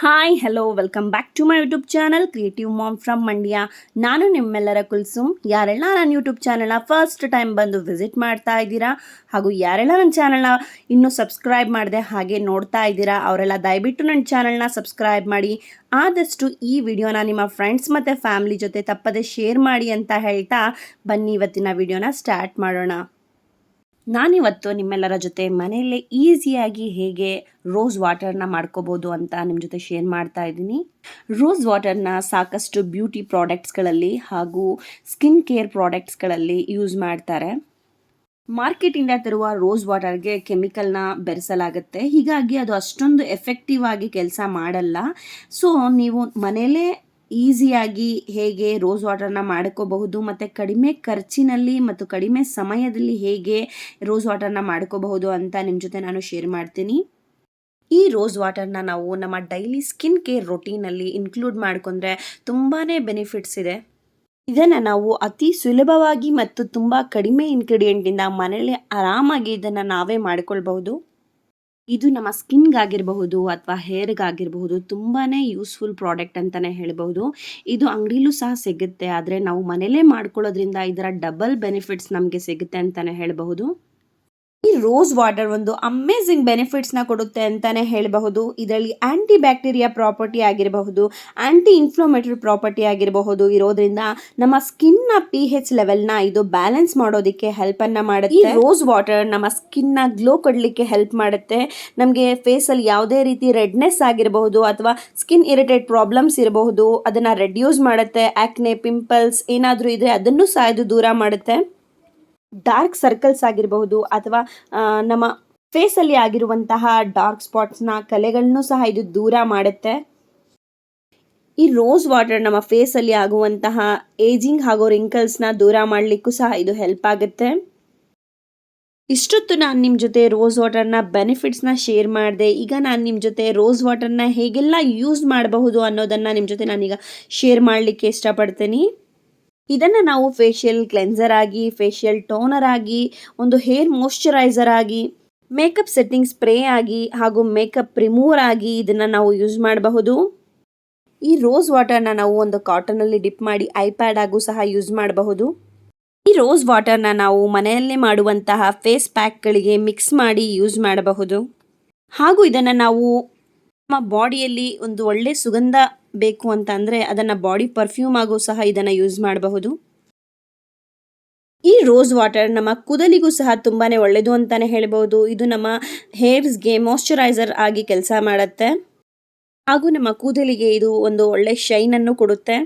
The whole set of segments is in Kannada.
Hi hello welcome back to my YouTube channel creative mom from Mandya ನಾನು ನಿಮ್ಮೆಲ್ಲರ ಕುಲ್ಸುಮ್. ಯಾರೆಲ್ಲ ನನ್ನ ಯೂಟ್ಯೂಬ್ ಚಾನಲ್ನ ಫಸ್ಟ್ ಟೈಮ್ ಬಂದು ವಿಸಿಟ್ ಮಾಡ್ತಾ ಇದ್ದೀರಾ ಹಾಗೂ ಯಾರೆಲ್ಲ ನನ್ನ ಚಾನಲ್ನ ಇನ್ನೂ ಸಬ್ಸ್ಕ್ರೈಬ್ ಮಾಡಿದೆ ಹಾಗೆ ನೋಡ್ತಾ ಇದ್ದೀರಾ, ಅವರೆಲ್ಲ ದಯವಿಟ್ಟು ನನ್ನ ಚಾನಲ್ನ ಸಬ್ಸ್ಕ್ರೈಬ್ ಮಾಡಿ. ಆದಷ್ಟು ಈ ವಿಡಿಯೋನ ನಿಮ್ಮ ಫ್ರೆಂಡ್ಸ್ ಮತ್ತು ಫ್ಯಾಮಿಲಿ ಜೊತೆ ತಪ್ಪದೆ ಶೇರ್ ಮಾಡಿ ಅಂತ ಹೇಳ್ತಾ ಬನ್ನಿ, ಇವತ್ತಿನ ವಿಡಿಯೋನ ಸ್ಟಾರ್ಟ್ ಮಾಡೋಣ. ನಾನಿವತ್ತು ನಿಮ್ಮೆಲ್ಲರ ಜೊತೆ ಮನೆಯಲ್ಲೇ ಈಸಿಯಾಗಿ ಹೇಗೆ ರೋಸ್ ವಾಟರ್ನ ಮಾಡ್ಕೋಬೋದು ಅಂತ ನಿಮ್ಮ ಜೊತೆ ಶೇರ್ ಮಾಡ್ತಾ ಇದ್ದೀನಿ. ರೋಸ್ ವಾಟರ್ನ ಸಾಕಷ್ಟು ಬ್ಯೂಟಿ ಪ್ರಾಡಕ್ಟ್ಸ್ಗಳಲ್ಲಿ ಹಾಗೂ ಸ್ಕಿನ್ ಕೇರ್ ಪ್ರಾಡಕ್ಟ್ಸ್ಗಳಲ್ಲಿ ಯೂಸ್ ಮಾಡ್ತಾರೆ. ಮಾರ್ಕೆಟಿಂದ ತರುವ ರೋಸ್ ವಾಟರ್ಗೆ ಕೆಮಿಕಲ್ನ ಬೆರೆಸಲಾಗುತ್ತೆ. ಹೀಗಾಗಿ ಅದು ಅಷ್ಟೊಂದು ಎಫೆಕ್ಟಿವ್ ಆಗಿ ಕೆಲಸ ಮಾಡಲ್ಲ. ಸೊ, ನೀವು ಮನೆಯಲ್ಲೇ ಈಸಿಯಾಗಿ ಹೇಗೆ ರೋಸ್ ವಾಟರ್ನ ಮಾಡ್ಕೋಬಹುದು ಮತ್ತು ಕಡಿಮೆ ಖರ್ಚಿನಲ್ಲಿ ಮತ್ತು ಕಡಿಮೆ ಸಮಯದಲ್ಲಿ ಹೇಗೆ ರೋಸ್ ವಾಟರ್ನ ಮಾಡ್ಕೋಬಹುದು ಅಂತ ನಿಮ್ಮ ಜೊತೆ ನಾನು ಶೇರ್ ಮಾಡ್ತೀನಿ. ಈ ರೋಸ್ ವಾಟರ್ನ ನಾವು ನಮ್ಮ ಡೈಲಿ ಸ್ಕಿನ್ ಕೇರ್ ರೊಟೀನಲ್ಲಿ ಇನ್ಕ್ಲೂಡ್ ಮಾಡ್ಕೊಂಡ್ರೆ ತುಂಬಾ ಬೆನಿಫಿಟ್ಸ್ ಇದೆ. ಇದನ್ನು ನಾವು ಅತಿ ಸುಲಭವಾಗಿ ಮತ್ತು ತುಂಬ ಕಡಿಮೆ ಇಂಗ್ರೀಡಿಯೆಂಟಿಂದ ಮನೆಯಲ್ಲಿ ಆರಾಮಾಗಿ ಇದನ್ನು ನಾವೇ ಮಾಡ್ಕೊಳ್ಬಹುದು. ಇದು ನಮ್ಮ ಸ್ಕಿನ್ಗಾಗಿರಬಹುದು ಅಥವಾ ಹೇರ್ಗಾಗಿರಬಹುದು ತುಂಬಾ ಯೂಸ್ಫುಲ್ ಪ್ರಾಡಕ್ಟ್ ಅಂತಲೇ ಹೇಳಬಹುದು. ಇದು ಅಂಗಡಿಲೂ ಸಹ ಸಿಗುತ್ತೆ, ಆದರೆ ನಾವು ಮನೇಲೇ ಮಾಡ್ಕೊಳ್ಳೋದ್ರಿಂದ ಇದರ ಡಬಲ್ ಬೆನಿಫಿಟ್ಸ್ ನಮಗೆ ಸಿಗುತ್ತೆ ಅಂತಲೇ ಹೇಳಬಹುದು. ರೋಸ್ ವಾಟರ್ ಒಂದು ಅಮೇಝಿಂಗ್ ಬೆನಿಫಿಟ್ಸ್ನ ಕೊಡುತ್ತೆ ಅಂತಲೇ ಹೇಳಬಹುದು. ಇದರಲ್ಲಿ ಆಂಟಿ ಬ್ಯಾಕ್ಟೀರಿಯಾ ಪ್ರಾಪರ್ಟಿ ಆಗಿರಬಹುದು ಆಂಟಿ ಇನ್ಫ್ಲಮೇಟರಿ ಪ್ರಾಪರ್ಟಿ ಆಗಿರಬಹುದು. ಇರೋದ್ರಿಂದ ನಮ್ಮ ಸ್ಕಿನ್ನ ಪಿ ಹೆಚ್ ಲೆವೆಲ್ನ ಇದು ಬ್ಯಾಲೆನ್ಸ್ ಮಾಡೋದಕ್ಕೆ ಹೆಲ್ಪನ್ನು ಮಾಡುತ್ತೆ. ಈ ರೋಸ್ ವಾಟರ್ ನಮ್ಮ ಸ್ಕಿನ್ನ ಗ್ಲೋ ಕೊಡಲಿಕ್ಕೆ ಹೆಲ್ಪ್ ಮಾಡುತ್ತೆ. ನಮಗೆ ಫೇಸಲ್ಲಿ ಯಾವುದೇ ರೀತಿ ರೆಡ್ನೆಸ್ ಆಗಿರಬಹುದು ಅಥವಾ ಸ್ಕಿನ್ ಇರಿಟೇಟ್ ಪ್ರಾಬ್ಲಮ್ಸ್ ಇರಬಹುದು, ಅದನ್ನು ರೆಡ್ಯೂಸ್ ಮಾಡುತ್ತೆ ಆಕ್ನೆ ಪಿಂಪಲ್ಸ್ ಏನಾದರೂ ಇದ್ರೆ ಅದನ್ನು ಸಹ ಇದು ದೂರ ಮಾಡುತ್ತೆ. ಡಾರ್ಕ್ ಸರ್ಕಲ್ಸ್ ಆಗಿರಬಹುದು ಅಥವಾ ನಮ್ಮ ಫೇಸಲ್ಲಿ ಆಗಿರುವಂತಹ ಡಾರ್ಕ್ ಸ್ಪಾಟ್ಸ್ನ ಕಲೆಗಳನ್ನು ಸಹ ಇದು ದೂರ ಮಾಡುತ್ತೆ. ಈ ರೋಸ್ ವಾಟರ್ ನಮ್ಮ ಫೇಸಲ್ಲಿ ಆಗುವಂತಹ ಏಜಿಂಗ್ ಹಾಗೂ ರಿಂಕಲ್ಸ್ನ ದೂರ ಮಾಡಲಿಕ್ಕೂ ಸಹ ಇದು ಹೆಲ್ಪ್ ಆಗುತ್ತೆ. ಇಷ್ಟೊತ್ತು ನಾನು ನಿಮ್ಮ ಜೊತೆ ರೋಸ್ ವಾಟರ್ನ ಬೆನಿಫಿಟ್ಸ್ನ ಶೇರ್ ಮಾಡಿದೆ, ಈಗ ನಾನು ನಿಮ್ಮ ಜೊತೆ ರೋಸ್ ವಾಟರ್ನ ಹೇಗೆಲ್ಲ ಯೂಸ್ ಮಾಡಬಹುದು ಅನ್ನೋದನ್ನು ನಿಮ್ಮ ಜೊತೆ ನಾನೀಗ ಶೇರ್ ಮಾಡಲಿಕ್ಕೆ ಇಷ್ಟಪಡ್ತೀನಿ. ಇದನ್ನು ನಾವು ಫೇಶಿಯಲ್ ಕ್ಲೆನ್ಸರ್ ಆಗಿ ಫೇಶಿಯಲ್ ಟೋನರ್ ಆಗಿ, ಒಂದು ಹೇರ್ ಮಾಯಶ್ಚರೈಸರ್ ಆಗಿ ಮೇಕಪ್ ಸೆಟ್ಟಿಂಗ್ ಸ್ಪ್ರೇ ಆಗಿ ಹಾಗೂ ಮೇಕಪ್ ರಿಮೂವರ್ ಆಗಿ ಇದನ್ನು ನಾವು ಯೂಸ್ ಮಾಡಬಹುದು. ಈ ರೋಸ್ ವಾಟರ್ನ ನಾವು ಒಂದು ಕಾಟನಲ್ಲಿ ಡಿಪ್ ಮಾಡಿ ಐಪ್ಯಾಡ್ ಆಗೂ ಸಹ ಯೂಸ್ ಮಾಡಬಹುದು. ಈ ರೋಸ್ ವಾಟರ್ನ ನಾವು ಮನೆಯಲ್ಲೇ ಮಾಡುವಂತಹ ಫೇಸ್ ಪ್ಯಾಕ್ಗಳಿಗೆ ಮಿಕ್ಸ್ ಮಾಡಿ ಯೂಸ್ ಮಾಡಬಹುದು. ಹಾಗೂ ಇದನ್ನು ನಾವು ನಮ್ಮ ಬಾಡಿಯಲ್ಲಿ ಒಂದು ಒಳ್ಳೆ ಸುಗಂಧ ಬೇಕು ಅಂತ ಅಂದರೆ ಅದನ್ನು ಬಾಡಿ ಪರ್ಫ್ಯೂಮ್ ಆಗೋ ಸಹ ಇದನ್ನು ಯೂಸ್ ಮಾಡಬಹುದು. ಈ ರೋಸ್ ವಾಟರ್ ನಮ್ಮ ಕೂದಲಿಗೂ ಸಹ ತುಂಬಾ ಒಳ್ಳೆಯದು ಅಂತಲೇ ಹೇಳ್ಬೋದು ಇದು ನಮ್ಮ ಹೇರ್ಸ್ಗೆ ಮಾಯಶ್ಚರೈಸರ್ ಆಗಿ ಕೆಲಸ ಮಾಡುತ್ತೆ. ಹಾಗೂ ನಮ್ಮ ಕೂದಲಿಗೆ ಇದು ಒಂದು ಒಳ್ಳೆ ಶೈನನ್ನು ಕೊಡುತ್ತೆ.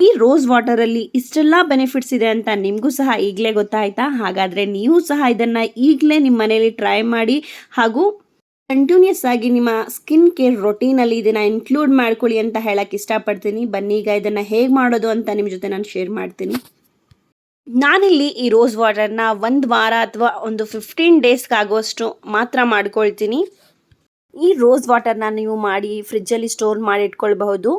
ಈ ರೋಸ್ ವಾಟರಲ್ಲಿ ಇಷ್ಟೆಲ್ಲ ಬೆನಿಫಿಟ್ಸ್ ಇದೆ ಅಂತ ನಿಮಗೂ ಸಹ ಈಗಲೇ ಗೊತ್ತಾಯ್ತಾ? ಹಾಗಾದರೆ ನೀವು ಸಹ ಇದನ್ನು ಈಗಲೇ ನಿಮ್ಮ ಮನೆಯಲ್ಲಿ ಟ್ರೈ ಮಾಡಿ ಹಾಗೂ ಕಂಟಿನ್ಯೂಸ್ ಆಗಿ ನಿಮ್ಮ ಸ್ಕಿನ್ ಕೇರ್ ರೊಟೀನಲ್ಲಿ ಇದನ್ನು ಇನ್ಕ್ಲೂಡ್ ಮಾಡ್ಕೊಳ್ಳಿ ಅಂತ ಹೇಳಕ್ಕೆ ಇಷ್ಟಪಡ್ತೀನಿ. ಬನ್ನಿ ಈಗ ಇದನ್ನು ಹೇಗೆ ಮಾಡೋದು ಅಂತ ನಿಮ್ಮ ಜೊತೆ ನಾನು ಶೇರ್ ಮಾಡ್ತೀನಿ. ನಾನಿಲ್ಲಿ ಈ ರೋಸ್ ವಾಟರ್ನ ಒಂದು ವಾರ ಅಥವಾ ಒಂದು ಫಿಫ್ಟೀನ್ ಡೇಸ್ಗಾಗುವಷ್ಟು ಮಾತ್ರ ಮಾಡ್ಕೊಳ್ತೀನಿ. ಈ ರೋಸ್ ವಾಟರ್ನ ನೀವು ಮಾಡಿ ಫ್ರಿಜ್ಜಲ್ಲಿ ಸ್ಟೋರ್ ಮಾಡಿ ಇಟ್ಕೊಳ್ಬಹುದು.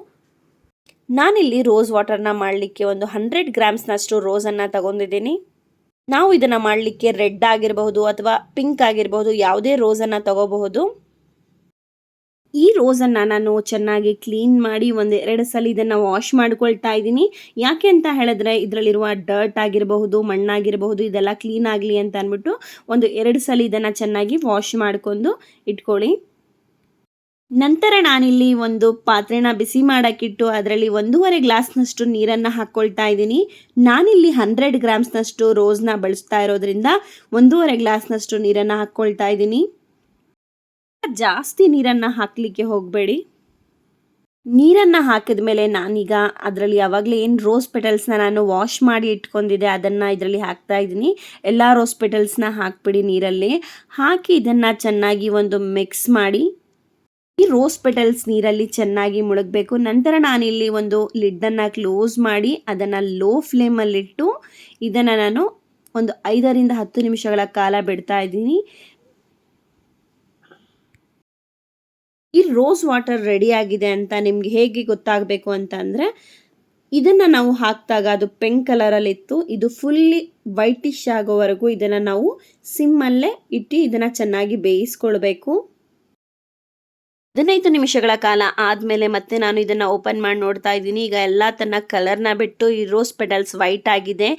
ನಾನಿಲ್ಲಿ ರೋಸ್ ವಾಟರ್ನ ಮಾಡಲಿಕ್ಕೆ ಒಂದು ಹಂಡ್ರೆಡ್ ಗ್ರಾಮ್ಸ್ನಷ್ಟು ರೋಸನ್ನು ತಗೊಂಡಿದ್ದೀನಿ. ನಾವು ಇದನ್ನು ಮಾಡಲಿಕ್ಕೆ ರೆಡ್ ಆಗಿರಬಹುದು ಅಥವಾ ಪಿಂಕ್ ಆಗಿರಬಹುದು, ಯಾವುದೇ ರೋಸನ್ನು ತಗೋಬಹುದು. ಈ ರೋಸನ್ನು ನಾನು ಚೆನ್ನಾಗಿ ಕ್ಲೀನ್ ಮಾಡಿ ಒಂದು ಎರಡು ಸಲ ಇದನ್ನು ವಾಶ್ ಮಾಡ್ಕೊಳ್ತಾ ಇದ್ದೀನಿ. ಯಾಕೆ ಅಂತ ಹೇಳಿದ್ರೆ ಇದರಲ್ಲಿರುವ ಡರ್ಟ್ ಆಗಿರಬಹುದು, ಮಣ್ಣಾಗಿರಬಹುದು, ಇದೆಲ್ಲ ಕ್ಲೀನ್ ಆಗಲಿ ಅಂತ ಅಂದ್ಬಿಟ್ಟು ಒಂದು ಎರಡು ಸಲ ಇದನ್ನು ಚೆನ್ನಾಗಿ ವಾಶ್ ಮಾಡ್ಕೊಂಡು ಇಟ್ಕೊಳ್ಳಿ. ನಂತರ ನಾನಿಲ್ಲಿ ಒಂದು ಪಾತ್ರೆನ ಬಿಸಿ ಮಾಡೋಕ್ಕಿಟ್ಟು ಅದರಲ್ಲಿ ಒಂದೂವರೆ ಗ್ಲಾಸ್ನಷ್ಟು ನೀರನ್ನು ಹಾಕ್ಕೊಳ್ತಾ ಇದ್ದೀನಿ. ನಾನಿಲ್ಲಿ ಹಂಡ್ರೆಡ್ ಗ್ರಾಮ್ಸ್ನಷ್ಟು ರೋಸ್ನ ಬಳಸ್ತಾ ಇರೋದ್ರಿಂದ ಒಂದೂವರೆ ಗ್ಲಾಸ್ನಷ್ಟು ನೀರನ್ನು ಹಾಕ್ಕೊಳ್ತಾ ಇದ್ದೀನಿ. ಜಾಸ್ತಿ ನೀರನ್ನು ಹಾಕಲಿಕ್ಕೆ ಹೋಗಬೇಡಿ. ನೀರನ್ನು ಹಾಕಿದ ಮೇಲೆ ನಾನೀಗ ಅದರಲ್ಲಿ ಯಾವಾಗಲೇ ಏನು ರೋಸ್ ಪೆಟಲ್ಸ್ನ ನಾನು ವಾಶ್ ಮಾಡಿ ಇಟ್ಕೊಂಡಿದ್ದೆ ಅದನ್ನು ಇದರಲ್ಲಿ ಹಾಕ್ತಾ ಇದ್ದೀನಿ. ಎಲ್ಲ ರೋಸ್ ಪೆಟಲ್ಸ್ನ ಹಾಕ್ಬಿಡಿ ನೀರಲ್ಲಿ. ಹಾಕಿ ಇದನ್ನು ಚೆನ್ನಾಗಿ ಒಂದು ಮಿಕ್ಸ್ ಮಾಡಿ ಈ ರೋಸ್ ಪೆಟಲ್ಸ್ ನೀರಲ್ಲಿ ಚೆನ್ನಾಗಿ ಮುಳುಗಬೇಕು. ನಂತರ ನಾನಿಲ್ಲಿ ಒಂದು ಲಿಡ್ಡನ್ನು ಕ್ಲೋಸ್ ಮಾಡಿ ಅದನ್ನು ಲೋ ಫ್ಲೇಮಲ್ಲಿಟ್ಟು ಇದನ್ನು ನಾನು ಒಂದು ಐದರಿಂದ ಹತ್ತು ನಿಮಿಷಗಳ ಕಾಲ ಬಿಡ್ತಾ ಇದ್ದೀನಿ. ಈ ರೋಸ್ ವಾಟರ್ ರೆಡಿ ಆಗಿದೆ ಅಂತ ನಿಮ್ಗೆ ಹೇಗೆ ಗೊತ್ತಾಗಬೇಕು ಅಂತ ಅಂದರೆ, ಇದನ್ನು ನಾವು ಹಾಕಿದಾಗ ಅದು ಪೆಂಕ್ ಕಲರಲ್ಲಿತ್ತು ಇದು ಫುಲ್ಲಿ ವೈಟಿಶ್ ಆಗೋವರೆಗೂ ಇದನ್ನು ನಾವು ಸಿಮ್ಮಲ್ಲೇ ಇಟ್ಟು ಇದನ್ನು ಚೆನ್ನಾಗಿ ಬೇಯಿಸ್ಕೊಳ್ಬೇಕು. ಹದಿನೈದು ನಿಮಿಷಗಳ ಕಾಲ ಆದಮೇಲೆ ಮತ್ತೆ ನಾನು ಇದನ್ನು ಓಪನ್ ಮಾಡಿ ನೋಡ್ತಾ ಇದ್ದೀನಿ. ಈಗ ಎಲ್ಲ ತನ್ನ ಕಲರ್ನ ಬಿಟ್ಟು ಈ ರೋಸ್ ಪೆಟಲ್ಸ್ ವೈಟ್ ಆಗಿದೆ.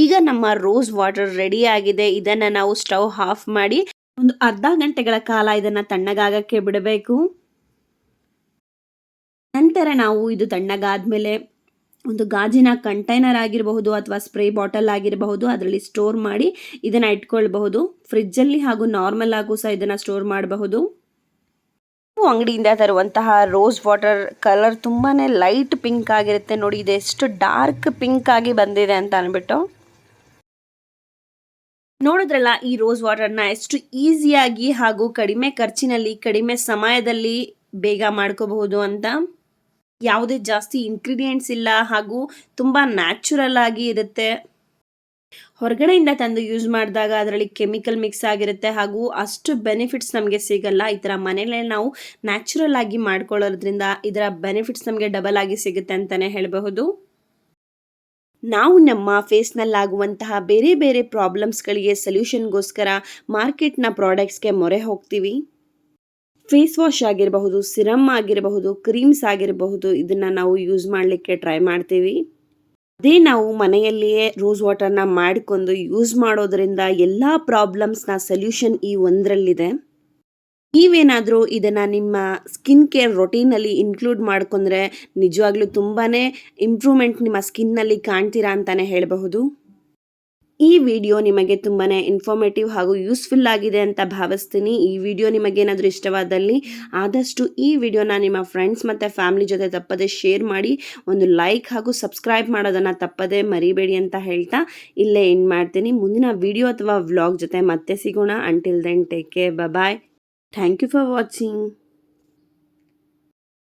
ಈಗ ನಮ್ಮ ರೋಸ್ ವಾಟರ್ ರೆಡಿ ಆಗಿದೆ. ಇದನ್ನು ನಾವು ಸ್ಟವ್ ಆಫ್ ಮಾಡಿ ಒಂದು ಅರ್ಧ ಗಂಟೆಗಳ ಕಾಲ ಇದನ್ನು ತಣ್ಣಗಾಗಕ್ಕೆ ಬಿಡಬೇಕು. ನಂತರ ನಾವು ಇದು ತಣ್ಣಗಾದ್ಮೇಲೆ ಒಂದು ಗಾಜಿನ ಕಂಟೈನರ್ ಆಗಿರಬಹುದು ಅಥವಾ ಸ್ಪ್ರೇ ಬಾಟಲ್ ಆಗಿರಬಹುದು ಅದರಲ್ಲಿ ಸ್ಟೋರ್ ಮಾಡಿ ಇದನ್ನು ಇಟ್ಕೊಳ್ಬಹುದು. ಫ್ರಿಜ್ಜಲ್ಲಿ ಹಾಗೂ ನಾರ್ಮಲ್ ಆಗೂ ಸಹ ಇದನ್ನು ಸ್ಟೋರ್ ಮಾಡಬಹುದು. ಅಂಗಡಿಯಿಂದ ತರುವಂತಹ ರೋಸ್ ವಾಟರ್ ಕಲರ್ ತುಂಬಾನೇ ಲೈಟ್ ಪಿಂಕ್ ಆಗಿರುತ್ತೆ ನೋಡಿ, ಇದು ಎಷ್ಟು ಡಾರ್ಕ್ ಪಿಂಕ್ ಆಗಿ ಬಂದಿದೆ ಅಂತ ಅಂದ್ಬಿಟ್ಟು ನೋಡಿದ್ರಲ್ಲ, ಈ ರೋಸ್ ವಾಟರ್ನ ಎಷ್ಟು ಈಸಿಯಾಗಿ ಹಾಗೂ ಕಡಿಮೆ ಖರ್ಚಿನಲ್ಲಿ, ಕಡಿಮೆ ಸಮಯದಲ್ಲಿ ಬೇಗ ಮಾಡ್ಕೋಬಹುದು ಅಂತ. ಯಾವುದೇ ಜಾಸ್ತಿ ಇಂಗ್ರೀಡಿಯೆಂಟ್ಸ್ ಇಲ್ಲ ಹಾಗೂ ತುಂಬ ನ್ಯಾಚುರಲ್ ಆಗಿ ಇರುತ್ತೆ. ಹೊರಗಡೆಯಿಂದ ತಂದು ಯೂಸ್ ಮಾಡಿದಾಗ ಅದರಲ್ಲಿ ಕೆಮಿಕಲ್ ಮಿಕ್ಸ್ ಆಗಿರುತ್ತೆ ಹಾಗೂ ಅಷ್ಟು ಬೆನಿಫಿಟ್ಸ್ ನಮಗೆ ಸಿಗಲ್ಲ. ಈ ಥರ ಮನೆಯಲ್ಲೇ ನಾವು ನ್ಯಾಚುರಲ್ ಆಗಿ ಮಾಡ್ಕೊಳ್ಳೋದ್ರಿಂದ ಇದರ ಬೆನಿಫಿಟ್ಸ್ ನಮಗೆ ಡಬಲ್ ಆಗಿ ಸಿಗುತ್ತೆ ಅಂತಲೇ ಹೇಳಬಹುದು. ನಾವು ನಮ್ಮ ಫೇಸ್ನಲ್ಲಾಗುವಂತಹ ಬೇರೆ ಬೇರೆ ಪ್ರಾಬ್ಲಮ್ಸ್ಗಳಿಗೆ ಸೊಲ್ಯೂಷನ್ಗೋಸ್ಕರ ಮಾರ್ಕೆಟ್ನ ಪ್ರಾಡಕ್ಟ್ಸ್ಗೆ ಮೊರೆ ಹೋಗ್ತೀವಿ. ಫೇಸ್ ವಾಶ್ ಆಗಿರಬಹುದು ಸಿರಮ್ ಆಗಿರಬಹುದು ಕ್ರೀಮ್ಸ್ ಆಗಿರಬಹುದು, ಇದನ್ನು ನಾವು ಯೂಸ್ ಮಾಡಲಿಕ್ಕೆ ಟ್ರೈ ಮಾಡ್ತೀವಿ. ಅದೇ ನಾವು ಮನೆಯಲ್ಲಿಯೇ ರೋಸ್ ವಾಟರ್ನ ಮಾಡಿಕೊಂಡು ಯೂಸ್ ಮಾಡೋದ್ರಿಂದ ಎಲ್ಲ ಪ್ರಾಬ್ಲಮ್ಸ್ನ ಸೊಲ್ಯೂಷನ್ ಈ ಒಂದರಲ್ಲಿದೆ. ನೀವೇನಾದರೂ ಇದನ್ನು ನಿಮ್ಮ ಸ್ಕಿನ್ ಕೇರ್ ರೊಟೀನಲ್ಲಿ ಇನ್ಕ್ಲೂಡ್ ಮಾಡ್ಕೊಂಡ್ರೆ ನಿಜವಾಗ್ಲೂ ತುಂಬಾ ಇಂಪ್ರೂವ್ಮೆಂಟ್ ನಿಮ್ಮ ಸ್ಕಿನ್ನಲ್ಲಿ ಕಾಣ್ತೀರಾ ಅಂತಲೇ ಹೇಳಬಹುದು. ಈ ವಿಡಿಯೋ ನಿಮಗೆ ತುಂಬಾ ಇನ್ಫಾರ್ಮೇಟಿವ್ ಹಾಗೂ ಯೂಸ್ಫುಲ್ ಆಗಿದೆ ಅಂತ ಭಾವಿಸ್ತೀನಿ. ಈ ವಿಡಿಯೋ ನಿಮಗೇನಾದರೂ ಇಷ್ಟವಾದಲ್ಲಿ ಆದಷ್ಟು ಈ ವಿಡಿಯೋನ ನಿಮ್ಮ ಫ್ರೆಂಡ್ಸ್ ಮತ್ತು ಫ್ಯಾಮಿಲಿ ಜೊತೆ ತಪ್ಪದೆ ಶೇರ್ ಮಾಡಿ, ಒಂದು ಲೈಕ್ ಹಾಗೂ ಸಬ್ಸ್ಕ್ರೈಬ್ ಮಾಡೋದನ್ನು ತಪ್ಪದೆ ಮರಿಬೇಡಿ ಅಂತ ಹೇಳ್ತಾ ಇಲ್ಲೇ ಎಂಡ್ ಮಾಡ್ತೀನಿ. ಮುಂದಿನ ವಿಡಿಯೋ ಅಥವಾ ವ್ಲಾಗ್ ಜೊತೆ ಮತ್ತೆ ಸಿಗೋಣ. Until then take care bye thank you for watching